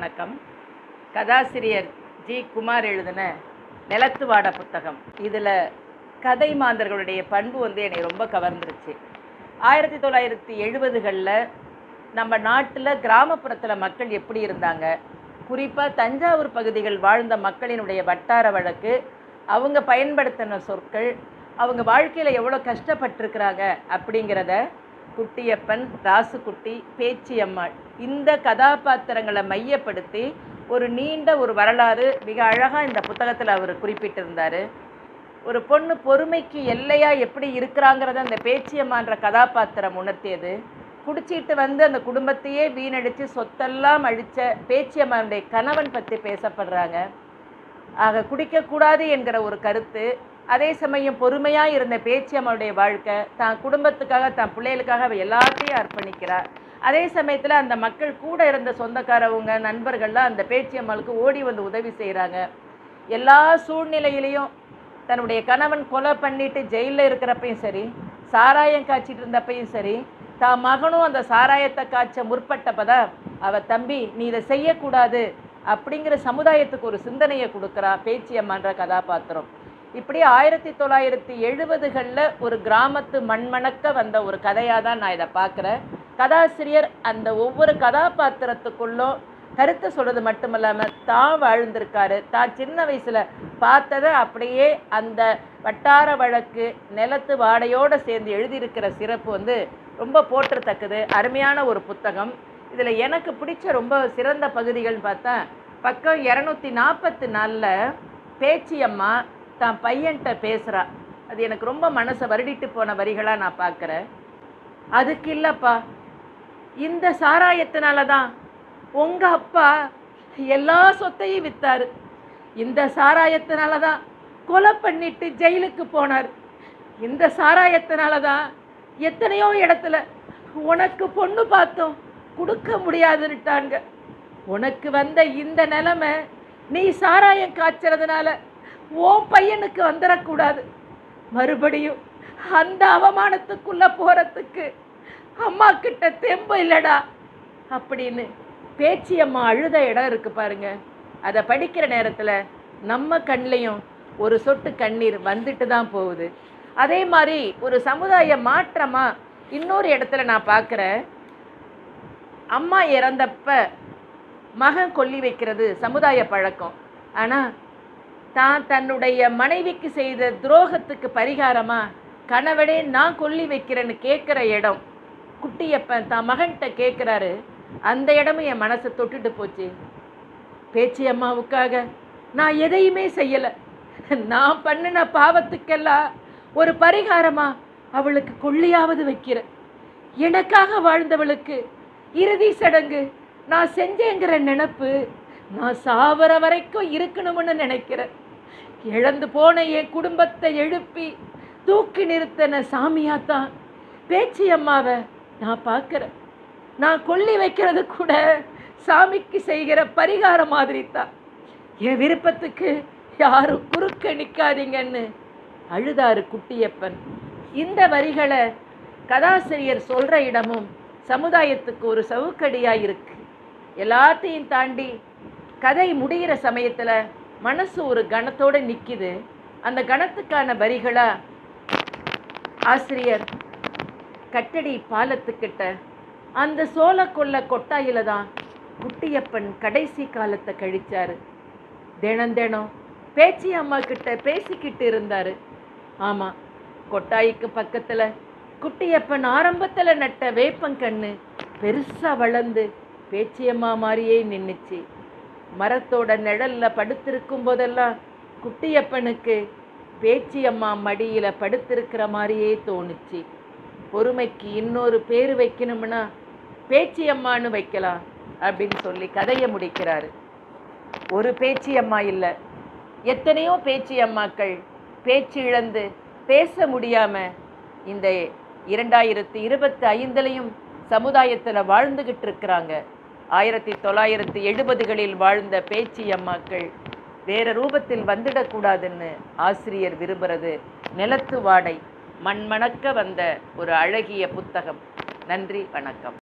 வணக்கம். கதாசிரியர் ஜி. குமார் எழுதின நிலத்து வாட புத்தகம். இதில் கதை மாந்தர்களுடைய பண்பு வந்து என்னை ரொம்ப கவர்ந்துருச்சு. ஆயிரத்தி தொள்ளாயிரத்தி எழுபதுகளில் நம்ம நாட்டில் கிராமப்புறத்தில் மக்கள் எப்படி இருந்தாங்க? குறிப்பாக தஞ்சாவூர் பகுதிகள் வாழ்ந்த மக்களினுடைய வட்டார வழக்கு அவங்க பயன்படுத்தின சொற்கள் அவங்க வாழ்க்கையில் எவ்வளோ கஷ்டப்பட்டிருக்கிறாங்க அப்படிங்கிறத குட்டியப்பன் ராசுக்குட்டி பேச்சியம்மாள். இந்த கதாபாத்திரங்களை மையப்படுத்தி ஒரு நீண்ட ஒரு வரலாறு மிக அழகாக இந்த புத்தகத்தில் அவர் குறிப்பிட்டிருந்தார். ஒரு பொண்ணு பொறுமைக்கு எல்லையாக எப்படி இருக்கிறாங்கிறத அந்த பேச்சியம்மான்ற கதாபாத்திரம் உணர்த்தியது. குடிச்சிட்டு வந்து அந்த குடும்பத்தையே வீணடித்து சொத்தெல்லாம் அழித்த பேச்சியம்மானுடைய கணவன் பற்றி பேசப்படுறாங்க. ஆக குடிக்கக்கூடாது என்கிற ஒரு கருத்து அதே சமயம் பொறுமையாக இருந்த பேச்சியம்மாவுடைய வாழ்க்கை தான் குடும்பத்துக்காக தான் பிள்ளைகளுக்காக அவள் எல்லாத்தையும் அர்ப்பணிக்கிறார். அதே சமயத்தில் அந்த மக்கள் கூட இருந்த சொந்தக்காரவங்க நண்பர்கள்லாம் அந்த பேச்சியம்மாளுக்கு ஓடி வந்து உதவி செய்கிறாங்க எல்லா சூழ்நிலையிலையும் தன்னுடைய கணவன் கொலை பண்ணிட்டு ஜெயிலில் இருக்கிறப்பையும் சரி சாராயம் காய்ச்சிட்டு இருந்தப்பையும் சரி தான் மகனும் அந்த சாராயத்தை காய்ச்ச முற்பட்டப்பதான் அவ தம்பி நீ இதை செய்யக்கூடாது அப்படிங்கிற சமுதாயத்துக்கு ஒரு சிந்தனையை கொடுக்குறா பேச்சியம்மான்ற கதாபாத்திரம். இப்படி ஆயிரத்தி தொள்ளாயிரத்தி எழுபதுகளில் ஒரு கிராமத்து மண்மணக்க வந்த ஒரு கதையாக தான் நான் இதை பார்க்குறேன். கதாசிரியர் அந்த ஒவ்வொரு கதாபாத்திரத்துக்குள்ளும் கருத்தை சொல்கிறது மட்டுமல்லாமல் தான் வாழ்ந்திருக்காரு. தான் சின்ன வயசில் பார்த்ததை அப்படியே அந்த வட்டார வழக்கு நிலத்து வாடையோடு சேர்ந்து எழுதியிருக்கிற சிறப்பு வந்து ரொம்ப போற்றத்தக்கது. அருமையான ஒரு புத்தகம். இதில் எனக்கு பிடிச்ச ரொம்ப சிறந்த பகுதிகள்னு பார்த்தா பக்கம் இரநூத்தி நாற்பத்தி நாலில் பேச்சியம்மா தான் பையன்கிட்ட பேசுகிறா அது எனக்கு ரொம்ப மனசை வருடிட்டு போன வரிகளாக நான் பார்க்குறேன். அதுக்கு இல்லைப்பா. இந்த சாராயத்தினால தான் உங்கள் அப்பா எல்லா சொத்தையும் விற்றாரு இந்த சாராயத்தினால தான் கொலை பண்ணிட்டு ஜெயிலுக்கு போனார். இந்த சாராயத்தினால தான் எத்தனையோ இடத்துல உனக்கு பொண்ணு பார்த்தோம் கொடுக்க முடியாதுன்னுட்டாங்க. உனக்கு வந்த இந்த நிலமை நீ சாராயம் காய்ச்சறதுனால ஓ பையனுக்கு வந்துடக்கூடாது மறுபடியும் அந்த அவமானத்துக்குள்ள போறதுக்கு அம்மா கிட்ட தெம்பு இல்லடா அப்படின்னு பேச்சி அம்மா அழுத இடம் இருக்கு பாருங்க. அதை படிக்கிற நேரத்தில் நம்ம கண்லேயும் ஒரு சொட்டு கண்ணீர் வந்துட்டு தான் போகுது. அதே மாதிரி ஒரு சமுதாய மாற்றமா இன்னொரு இடத்துல நான் பார்க்குறேன் அம்மா இறந்தப்ப மகன் கொல்லி வைக்கிறது சமுதாய பழக்கம். ஆனால் தான் தன்னுடைய மனைவிக்கு செய்த துரோகத்துக்கு பரிகாரமாக கணவனே நான் கொல்லி வைக்கிறேன்னு கேட்குற இடம். குட்டியப்பன் தான் மகன்கிட்ட கேட்குறாரு. அந்த இடமும் என் மனசை தொட்டுட்டு போச்சு. பேச்சு அம்மாவுக்காக நான் எதையுமே செய்யலை. நான் பண்ணின பாவத்துக்கெல்லாம் ஒரு பரிகாரமாக அவளுக்கு கொள்ளியாவது வைக்கிறேன். எனக்காக வாழ்ந்தவளுக்கு இறுதி சடங்கு நான் செஞ்சேங்கிற நினப்பு நான் சாவர வரைக்கும் இருக்கணும்னு நினைக்கிறேன். இழந்து போன என் குடும்பத்தை எழுப்பி தூக்கி நிறுத்தின சாமியாத்தான். பேச்சி அம்மாவை நான் பார்க்குறேன். நான் கொல்லி வைக்கிறது கூட சாமிக்கு செய்கிற பரிகாரம் மாதிரி தான் என் விருப்பத்துக்கு யாரும் குறுக்க நிற்காதீங்கன்னு அழுதாரு குட்டியப்பன். இந்த வரிகளை கதாசிரியர் சொல்கிற இடமும் சமுதாயத்துக்கு ஒரு சவுக்கடியாக இருக்குது எல்லாத்தையும் தாண்டி கதை முடிகிற சமயத்தில் மனசு ஒரு கணத்தோடு நிற்கிது அந்த கணத்துக்கான வரிகளாக ஆசிரியர் கட்டடி பாலத்துக்கிட்ட அந்த சோள கொள்ள கொட்டாயில தான் குட்டியப்பன் கடைசி காலத்தை கழிச்சார். தினந்தினம் பேச்சி அம்மா கிட்ட பேசிக்கிட்டு இருந்தார். ஆமாம் கொட்டாய்க்கு பக்கத்தில் குட்டியப்பன் ஆரம்பத்தில் நட்ட வேப்பங்கண்ணு பெருசாக வளர்ந்து பேச்சியம்மா மாதிரியே நின்றுச்சு மரத்தோட நிழல்ல படுத்திருக்கும் போதெல்லாம் குட்டியப்பனுக்கு பேச்சியம்மா மடியில் படுத்திருக்கிற மாதிரியே தோணுச்சு. பொறுமைக்கு இன்னொரு பேர் வைக்கணும்னா பேச்சியம்மான்னு வைக்கலாம் அப்படின்னு சொல்லி கதையை முடிக்கிறாரு. ஒரு பேச்சியம்மா இல்லை எத்தனையோ பேச்சியம்மாக்கள் பேச்சு இழந்து பேச முடியாமல் இந்த இரண்டாயிரத்தி இருபத்தி ஐந்துலையும் சமுதாயத்தில் வாழ்ந்துக்கிட்டு இருக்கிறாங்க. ஆயிரத்தி தொள்ளாயிரத்தி எழுபதுகளில் வாழ்ந்த பேச்சி அம்மாக்கள் வேற ரூபத்தில் வந்துடக்கூடாதுன்னு ஆசிரியர் விரும்புறது நிலத்து வாடை மண்மணக்க வந்த ஒரு அழகிய புத்தகம். நன்றி வணக்கம்.